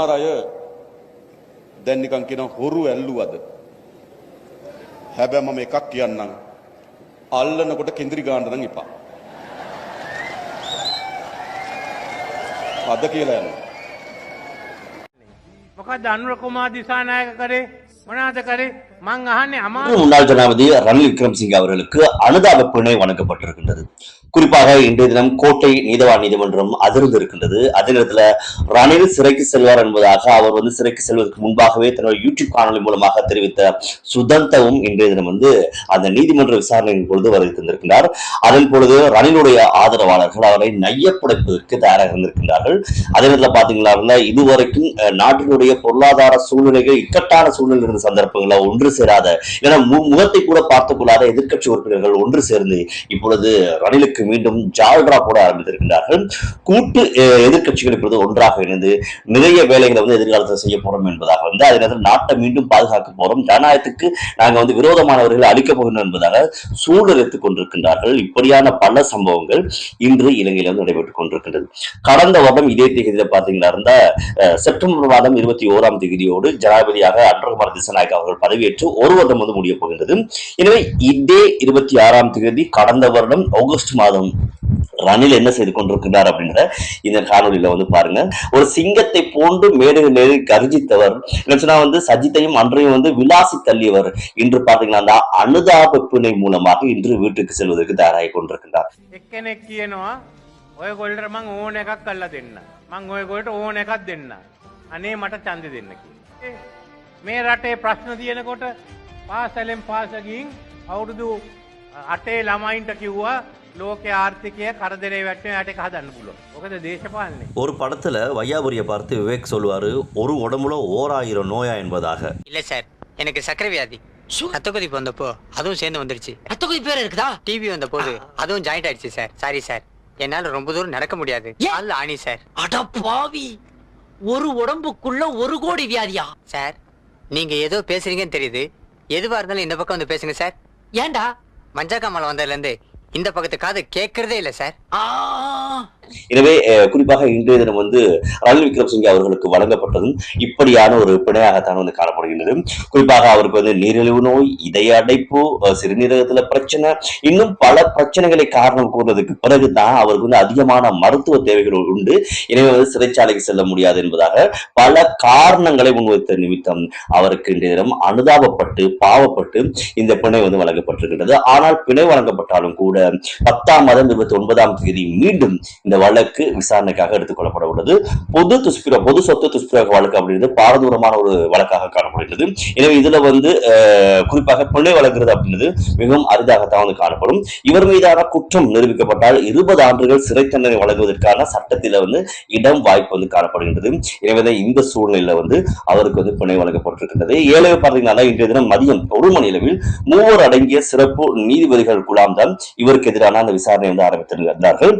සමහර අය දැන් නිකන් කියන හොරු ඇල්ලුවද? හැබැයි මම එකක් කියන්නම්. අල්ලනකොට කෙන්දිරි ගාන්න නම් එපා. අද කියලා යනවා. මොකද අනුර කුමාර දිසානායක කරේ? முன்னாள் ஜனாபதி ரணில் விக்ரம்சிங் அவர்களுக்கு அனுதாப வழங்கப்பட்டிருக்கின்றது குறிப்பாக இன்றைய தினம் கோட்டை நீதவான் நீதிமன்றம் அதிர்ந்து இருக்கின்றது. அதே நேரத்தில் ரணில் சிறைக்கு செல்வார் என்பதாக அவர் வந்து சிறைக்கு செல்வதற்கு முன்பாகவே தன்னோட யூடியூப் காணொலி மூலமாக தெரிவித்த சுதந்தவும் இன்றைய தினம் வந்து அந்த நீதிமன்ற விசாரணையின் பொழுது வருகை தந்திருக்கிறார் அதன் பொழுது ரணிலுடைய ஆதரவாளர்கள் அவரை நையப்படைப்பதற்கு தயாராக இருந்திருக்கிறார்கள் அதே நேரத்தில் பாத்தீங்களா இதுவரைக்கும் நாட்டினுடைய பொருளாதார சூழ்நிலைகள் இக்கட்டான சூழ்நிலை இருந்த சந்தர்ப்பங்கள? ஒன்று சேராத. ஏன்னா முகத்தை கூட பார்த்து கொள்ளாத எதிர்கட்சி உறுப்பினர்கள் ஒன்று சேர்ந்து இப்பொழுது ரணிலுக்கு மீண்டும் ஜால்ரா போட ஆரம்பித்திருக்கிறார்கள் கூட்டு எதிர்கட்சிகள் இப்பொழுது ஒன்றாக இணைந்து நிறைய வேலைகளை வந்து எதிர்காலத்தில் செய்ய போறோம் என்பதாக வந்து அதே நேரத்தில் நாட்டை மீண்டும் பாதுகாக்க போறோம். ஜனநாயகத்துக்கு நாங்கள் வந்து விரோதமானவர்களை அழிக்க போகின்றோம் என்பதாக சூழலித்துக் கொண்டிருக்கின்றார்கள். இப்படியான பல சம்பவங்கள் இன்று இலங்கையில் வந்து நடைபெற்றுக் கொண்டிருக்கின்றது. கடந்த வருடம் இதே தேதியில பாத்தீங்கன்னா இருந்தா செப்டம்பர் மாதம் இருபத்தி ஓராம் தேதியோடு ஜனாதிபதியாக அன்றகுமார் திசநாயக் அவர்கள் பதவியேற்று ஒரு வருடம் வந்து முடிய போகின்றது எனவே இதே இருபத்தி ஆறாம் தேதி கடந்த வருடம் ஆகஸ்ட் மாதம் ரணில் என்ன செய்து கொண்டிருக்கிறார் அப்படின்ற இந்த காணொலியில வந்து பாருங்க ஒரு சிங்கத்தை போன்று மேடைகளில் கர்ஜித்தவர் இல்லைன்னா வந்து சஜித்தையும் அன்றையும் வந்து விலாசி தள்ளியவர் இன்று பாத்தீங்கன்னா அந்த அனுதாப பிணை மூலமாக இன்று வீட்டுக்கு செல்வதற்கு தயாராகி கொண்டிருக்கின்றார் එක්කෙනෙක් කියනවා ඔය ගොල්ට මං ඕන එකක් කල්ලා දෙන්න මං ඔය ගොල්ට ඕන එකක් දෙන්න අනේ මට චන්ද දෙන්න කියලා. මේ රටේ ප්‍රශ්න තියෙනකොට පාසලෙන් පාසගින් අවුරුදු අටේ ළමයින්ට කිව්වා ලෝක ආර්ථිකය කරදරේ වැට්ටේ යට එක හදන්න පුළුව ඕකද දේශපාලනේ ஒரு படத்துல வையாபுரியை பார்த்து விவேக் சொல்லுவாரு ஒரு உடம்புல ஓர் ஆயிரம் நோயா என்பதாக இல்ல சார் எனக்கு சக்கரை வியாதி ரத்த கொதிப்பு வந்தப்போ அதுவும் சேர்ந்து வந்துருச்சு ரத்த கொதிப்பு பேர் இருக்குதா டிவி வந்த போது அதுவும் ஜாயிண்ட் ஆயிடுச்சு சார் சாரி சார் என்னால ரொம்ப தூரம் நடக்க முடியாது ஏன்? அல்ல ஆணி சார் அட பாவி ஒரு உடம்புக்குள்ள ஒரு கோடி வியாதியா சார் நீங்க ஏதோ பேசுறீங்கன்னு தெரியுது. எதுவா இருந்தாலும் இந்த பக்கம் வந்து பேசுங்க சார். ஏன்டா? மஞ்சக்காமலை வந்ததுல இருந்து இந்த பக்கத்து காது கேட்கறதே இல்ல சார். ஆ. எனவே குறிப்பாக இன்றைய தினம் வந்து ரணில் விக்ரமசிங்கே அவர்களுக்கு வழங்கப்பட்டதும் இப்படியான ஒரு பிணையாகத்தான் வந்து காணப்படுகின்றது. குறிப்பாக அவருக்கு வந்து நீரிழிவு நோய் இதய அடைப்பு சிறுநீரகத்துல பிரச்சனை இன்னும் பல பிரச்சனைகளை காரணம் கூறுவதற்கு பிறகுதான் அவருக்கு வந்து அதிகமான மருத்துவ தேவைகள் உண்டு. எனவே வந்து சிறைச்சாலைக்கு செல்ல முடியாது என்பதாக பல காரணங்களை முன்வைத்த நிமித்தம் அவருக்கு இன்றைய தினம் அனுதாபப்பட்டு பாவப்பட்டு இந்த பிணை வந்து வழங்கப்பட்டிருக்கின்றது. ஆனால் பிணை வழங்கப்பட்டாலும் கூட பத்தாம் மாதம் இருபத்தி ஒன்பதாம் தேதி மீண்டும் இந்த வழக்கு விசாரணைக்காக எடுத்துக்கொள்ளப்பட உள்ளது பொது துஷ்பிர பொது சொத்து துஷ்பிரயோக வழக்கு அப்படின்றது பாரதூரமான ஒரு வழக்காக காணப்படுகிறது எனவே இதுல வந்து குறிப்பாக பிள்ளை வழங்குறது அப்படின்றது மிகவும் அரிதாகத்தான் வந்து காணப்படும். இவர் மீதான குற்றம் நிரூபிக்கப்பட்டால் இருபது ஆண்டுகள் சிறை தண்டனை வழங்குவதற்கான சட்டத்தில வந்து இடம் வாய்ப்பு வந்து காணப்படுகின்றது. எனவே இந்த சூழ்நிலையில வந்து அவருக்கு வந்து பிணை வழங்கப்பட்டிருக்கின்றது. ஏழை பார்த்தீங்கன்னா இன்றைய தினம் மதியம் ஒரு மணி அளவில் மூவர் அடங்கிய சிறப்பு நீதிபதிகள் குலாம் தான் இவருக்கு எதிரான அந்த விசாரணை வந்து ஆரம்பித்திருந்தார்கள்.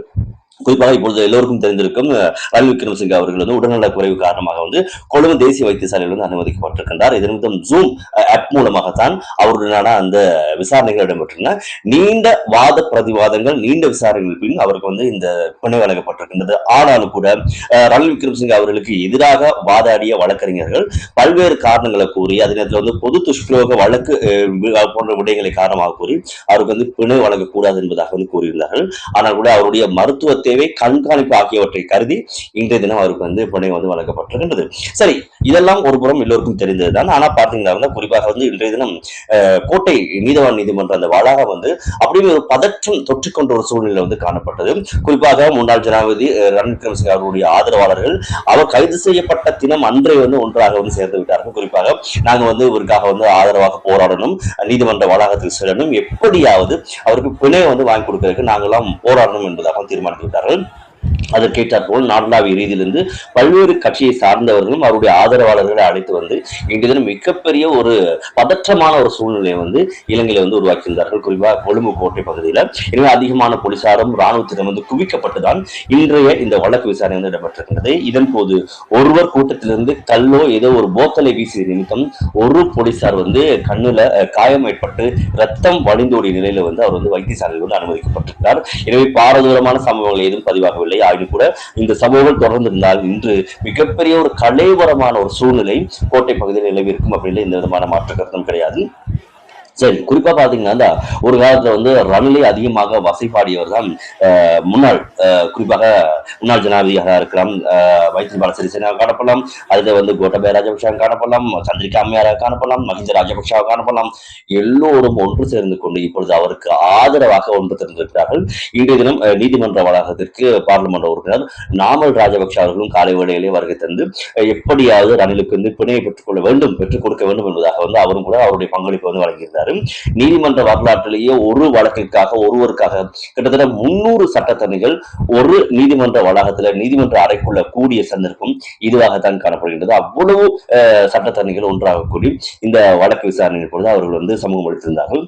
குறிப்பாக இப்பொழுது எல்லோருக்கும் தெரிந்திருக்கும் அஹ், ரணில் அவர்கள் வந்து உடல்நலக் குறைவு காரணமாக வந்து கொழும்பு தேசிய வைத்தியசாலையில் வந்து அனுமதிக்கப்பட்டிருக்கின்றார். இதன் நிமித்தம் ஜூம் ஆப் மூலமாகத்தான் அவருடனான அந்த விசாரணைகள் இடம்பெற்றன நீண்ட வாத பிரதிவாதங்கள் நீண்ட விசாரணைகள் பின் அவருக்கு வந்து இந்த பிணை வழங்கப்பட்டிருக்கின்றது. ஆனாலும் கூட ரணில் விக்ரமசிங்கே அவர்களுக்கு எதிராக வாதாடிய வழக்கறிஞர்கள் பல்வேறு காரணங்களை கூறி அதே நேரத்தில் வந்து பொது துஷ்பிரயோக வழக்கு போன்ற விடயங்களை காரணமாக கூறி அவருக்கு வந்து பிணை வழங்கக்கூடாது என்பதாக வந்து கூறியிருந்தார்கள். ஆனால் கூட அவருடைய மருத்துவத்தை தேவை கண்காணிப்பு ஆகியவற்றை கருதி இன்றைய தினம் அவருக்கு வந்து பிணை வந்து வழங்கப்பட்டிருக்கின்றது. சரி இதெல்லாம் ஒரு புறம் எல்லோருக்கும் தெரிந்ததுதான். ஆனா பாத்தீங்கன்னா வந்து குறிப்பாக வந்து இன்றைய தினம் கோட்டை நீதவான் நீதிமன்ற அந்த வளாகம் வந்து அப்படியே ஒரு பதற்றம் தொற்றிக்கொண்ட ஒரு சூழ்நிலை வந்து காணப்பட்டது. குறிப்பாக முன்னாள் ஜனாதிபதி ரன் ரணில் அவர்களுடைய ஆதரவாளர்கள் அவர் கைது செய்யப்பட்ட தினம் அன்றே வந்து ஒன்றாக வந்து சேர்ந்து விட்டார்கள். குறிப்பாக நாங்க வந்து இவருக்காக வந்து ஆதரவாக போராடணும் நீதிமன்ற வளாகத்தில் செல்லணும். எப்படியாவது அவருக்கு பிணை வந்து வாங்கி கொடுக்கறதுக்கு நாங்கெல்லாம் போராடணும் என்பதாக தீர்மானித்து விட்டார்கள் அதற்கேற்றாற் போல் நாடளாவிய ரீதியிலிருந்து பல்வேறு கட்சியை சார்ந்தவர்களும் அவருடைய ஆதரவாளர்களை அழைத்து வந்து இன்றைய தினம் மிகப்பெரிய ஒரு பதற்றமான ஒரு சூழ்நிலையை வந்து இலங்கையில வந்து உருவாக்கியிருந்தார்கள். குறிப்பாக கொழும்பு கோட்டை பகுதியில். எனவே அதிகமான போலீசாரும் ராணுவத்திடம் வந்து குவிக்கப்பட்டுதான் இன்றைய இந்த வழக்கு விசாரணை வந்து இடம்பெற்றிருக்கிறது. இதன் போது ஒருவர் கூட்டத்திலிருந்து கல்லோ ஏதோ ஒரு போத்தலை வீசிய நிமித்தம் ஒரு போலீசார் வந்து கண்ணுல காயம் ஏற்பட்டு ரத்தம் வழிந்தோடிய நிலையில வந்து அவர் வந்து வைத்தியசாலையில் வந்து அனுமதிக்கப்பட்டிருக்கிறார். எனவே பாரதூரமான சம்பவங்கள் ஏதும் பதிவாகவில்லை. ஆயினும் கூட இந்த சம்பவங்கள் தொடர்ந்திருந்தால் இன்று மிகப்பெரிய ஒரு கலைவரமான ஒரு சூழ்நிலை கோட்டை பகுதியில் நிலவிருக்கும் அப்படின்னு எந்த விதமான மாற்று கருத்தும் கிடையாது. சரி குறிப்பா பாத்தீங்கன்னா ஒரு காலத்துல வந்து ரணிலை அதிகமாக வசைப்பாடியவர் தான் முன்னாள் குறிப்பாக முன்னாள் ஜனாதிபதியாக இருக்கலாம். வைத்திய மைத்ரிபால சிறிசேனா காணப்படலாம். அதுக்கு வந்து கோட்டபய ராஜபக்ஷா காணப்படலாம். சந்திரிகா அம்மையாராக காணப்படலாம். மஹிந்த ராஜபக்ஷாவை காணப்படலாம். எல்லோரும் ஒன்று சேர்ந்து கொண்டு இப்பொழுது அவருக்கு ஆதரவாக ஒன்று திறந்திருக்கிறார்கள் இன்றைய தினம் நீதிமன்ற வளாகத்திற்கு பார்லிமன்ற உறுப்பினர் நாமல் ராஜபக்ஷ அவர்களும் காலை வேளையிலே வருகை தந்து எப்படியாவது ரணிலுக்கு வந்து பிணையை பெற்றுக்கொள்ள வேண்டும் பெற்றுக் கொடுக்க வேண்டும் என்பதாக வந்து அவரும் கூட அவருடைய பங்களிப்பு வந்து வழங்கியிருந்தார். நீதிமன்ற வரலாற்றிலேயே ஒரு வழக்கிற்காக ஒருவருக்காக கிட்டத்தட்ட முன்னூறு சட்டத்தரணிகள் ஒரு நீதிமன்ற வளாகத்துல நீதிமன்ற அறைக்குள்ள கூடிய சந்தர்ப்பம் இதுவாகத்தான் காணப்படுகின்றது. அவ்வளவு அஹ், சட்டத்தரணிகள் ஒன்றாக கூடி இந்த வழக்கு விசாரணையின் பொழுது அவர்கள் வந்து சமூகம் அளித்திருந்தார்கள்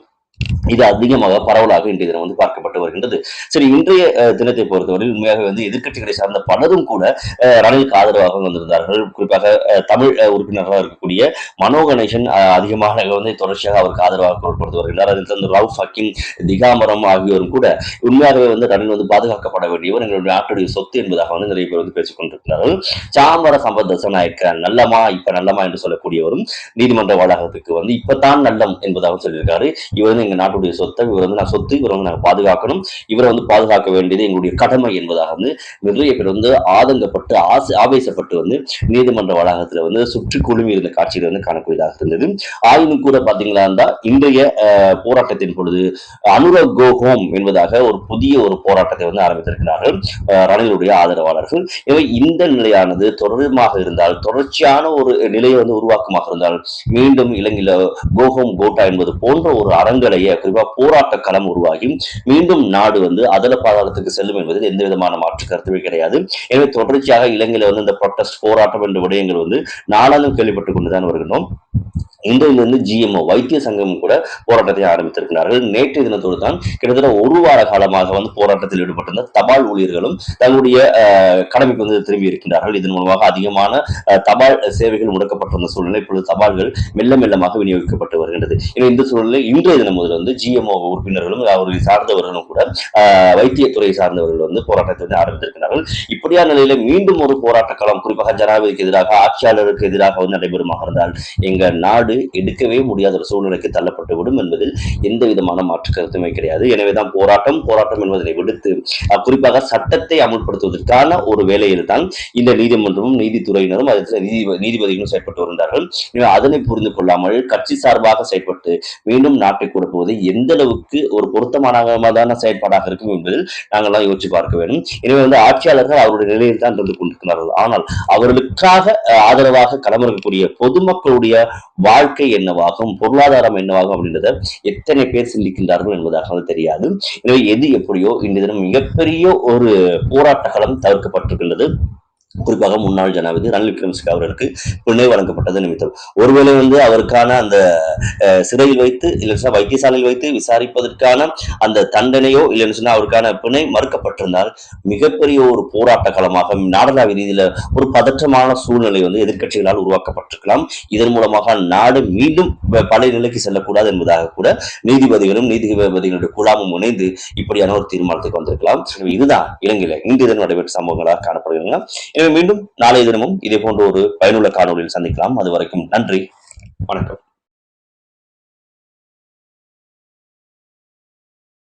இது அதிகமாக பரவலாக இன்றைய தினம் வந்து பார்க்கப்பட்டு வருகின்றது. சரி இன்றைய தினத்தை பொறுத்தவரை உண்மையாக வந்து எதிர்க்கட்சிகளை சார்ந்த பலரும் கூட ரணிலுக்கு ஆதரவாக வந்திருந்தார்கள். குறிப்பாக தமிழ் உறுப்பினராக இருக்கக்கூடிய மனோ கணேசன் அதிகமாக வந்து தொடர்ச்சியாக அவருக்கு ஆதரவாக கொடுத்து வருகின்றார். அதில் வந்து ரவுஃப் திகாமரம் ஆகியோரும் கூட உண்மையாகவே வந்து ரணில் வந்து பாதுகாக்கப்பட வேண்டியவர். எங்களுடைய நாட்டுடைய சொத்து என்பதாக வந்து நிறைய பேர் வந்து பேசிக் கொண்டிருக்கிறார்கள். சாமர சம்பத் தசநாயக்க நல்லமா இப்ப நல்லமா என்று சொல்லக்கூடியவரும் நீதிமன்ற வளாகத்துக்கு வந்து இப்பதான் நல்லம் என்பதாக சொல்லியிருக்காரு. இவர் வந்து எங்கள் நாட்டுடைய சொத்தை இவர் வந்து நான் சொத்து இவரை வந்து நாங்கள் பாதுகாக்கணும். இவரை வந்து பாதுகாக்க வேண்டியது எங்களுடைய கடமை என்பதாக வந்து நிறைய பேர் வந்து ஆதங்கப்பட்டு ஆசை ஆவேசப்பட்டு வந்து நீதிமன்ற வளாகத்தில் வந்து சுற்றி குழுமி இருந்த காட்சிகள் வந்து காணக்கூடியதாக இருந்தது. ஆயினும் கூட பார்த்தீங்களா இருந்தால் இன்றைய போராட்டத்தின் பொழுது அனுரக் கோ ஹோம் என்பதாக ஒரு புதிய ஒரு போராட்டத்தை வந்து ஆரம்பித்திருக்கிறார்கள் ரணிலுடைய ஆதரவாளர்கள். எனவே இந்த நிலையானது தொடர்மாக இருந்தால் தொடர்ச்சியான ஒரு நிலையை வந்து உருவாக்கமாக இருந்தால் மீண்டும் இலங்கையில் கோஹோம் கோட்டா என்பது போன்ற ஒரு அறங்களை அரங்கலைய குறிப்பா போராட்ட களம் உருவாகி மீண்டும் நாடு வந்து அதல பாதாளத்துக்கு செல்லும் என்பதில் எந்த விதமான மாற்று கருத்துமே கிடையாது. எனவே தொடர்ச்சியாக இலங்கையில வந்து இந்த ப்ரொட்டஸ்ட் போராட்டம் என்ற விடயங்கள் வந்து நாளாலும் கேள்விப்பட்டுக் கொண்டுதான் வருகிறோம் இன்றையிலிருந்து ஜிஎம்ஓ வைத்திய சங்கம் கூட போராட்டத்தை ஆரம்பித்திருக்கிறார்கள். நேற்றைய தினத்தோடு தான் கிட்டத்தட்ட ஒரு வார காலமாக வந்து போராட்டத்தில் ஈடுபட்டிருந்த தபால் ஊழியர்களும் தங்களுடைய கடமைக்கு வந்து திரும்பி இருக்கின்றார்கள். இதன் மூலமாக அதிகமான தபால் சேவைகள் முடக்கப்பட்டிருந்த சூழ்நிலை இப்பொழுது தபால்கள் மெல்ல மெல்லமாக விநியோகிக்கப்பட்டு வருகின்றது. எனவே இந்த சூழ்நிலை இன்றைய தினம் முதல் வந்து ஜிஎம்ஓ உறுப்பினர்களும் அவர்களை சார்ந்தவர்களும் கூட அஹ், வைத்தியத்துறை சார்ந்தவர்கள் வந்து போராட்டத்தை வந்து ஆரம்பித்திருக்கிறார்கள். இப்படியான நிலையில மீண்டும் ஒரு போராட்ட களம் குறிப்பாக ஜனாதிபதிக்கு எதிராக ஆட்சியாளருக்கு எதிராக வந்து நடைபெறுமாக இருந்தால் எங்க நாடு எடுக்கவே முடியாத ஒரு சூழ்நிலைக்கு தள்ளப்பட்டு விடும் என்பதில் எந்த விதமான மாற்று கருத்துமே கிடையாது. எனவேதான் போராட்டம் போராட்டம் என்பதனை விடுத்து குறிப்பாக சட்டத்தை அமுல்படுத்துவதற்கான ஒரு வேலையில் தான் இந்த நீதிமன்றமும் நீதித்துறையினரும் நீதிபதிகளும் செயல்பட்டு வருகிறார்கள். அதனை புரிந்து கொள்ளாமல் கட்சி சார்பாக செயல்பட்டு மீண்டும் நாட்டை கொடுப்பது எந்த அளவுக்கு ஒரு பொருத்தமான செயற்பாடாக இருக்கும் என்பதில் நாங்கள்லாம் யோசிச்சு பார்க்க வேண்டும். எனவே வந்து ஆட்சியாளர்கள் அவருடைய நிலையில் தான் இருந்து கொண்டிருக்கிறார்கள். ஆனால் அவர்களுக்காக ஆதரவாக களமிறக்கக்கூடிய பொதுமக்களுடைய வாழ் வாழ்க்கை என்னவாகும் பொருளாதாரம் என்னவாகும் அப்படின்றத எத்தனை பேர் சிந்திக்கின்றார்கள் என்பதாக தெரியாது. எனவே எது எப்படியோ இந்த தினம் மிகப்பெரிய ஒரு போராட்டகளம் தவிர்க்கப்பட்டிருக்கின்றது. குறிப்பாக முன்னாள் ஜனாதிபதி ரணில் விக்ரமசிங்க அவர்களுக்கு பிணை வழங்கப்பட்டது நிமித்தம். ஒருவேளை வந்து அவருக்கான அந்த சிறையில் வைத்து இல்லை வைத்தியசாலையில் வைத்து விசாரிப்பதற்கான அந்த தண்டனையோ இல்லைன்னு அவருக்கான பிணை மறுக்கப்பட்டிருந்தால் மிகப்பெரிய ஒரு போராட்ட களமாக நாடளாவிய ரீதியில ஒரு பதற்றமான சூழ்நிலை வந்து எதிர்க்கட்சிகளால் உருவாக்கப்பட்டிருக்கலாம். இதன் மூலமாக நாடு மீண்டும் பழைய நிலைக்கு செல்லக்கூடாது என்பதாக கூட நீதிபதிகளும் நீதிபதிகளுடைய குழாமும் இணைந்து இப்படியான ஒரு தீர்மானத்துக்கு வந்திருக்கலாம். இதுதான் இலங்கையில இன்று தினம் நடைபெற்ற சம்பவங்களாக காணப்படுகின்றன. எனவே மீண்டும் நாளைய தினமும் இதே போன்ற ஒரு பயனுள்ள காணொலியில் சந்திக்கலாம். அது வரைக்கும் நன்றி. வணக்கம்.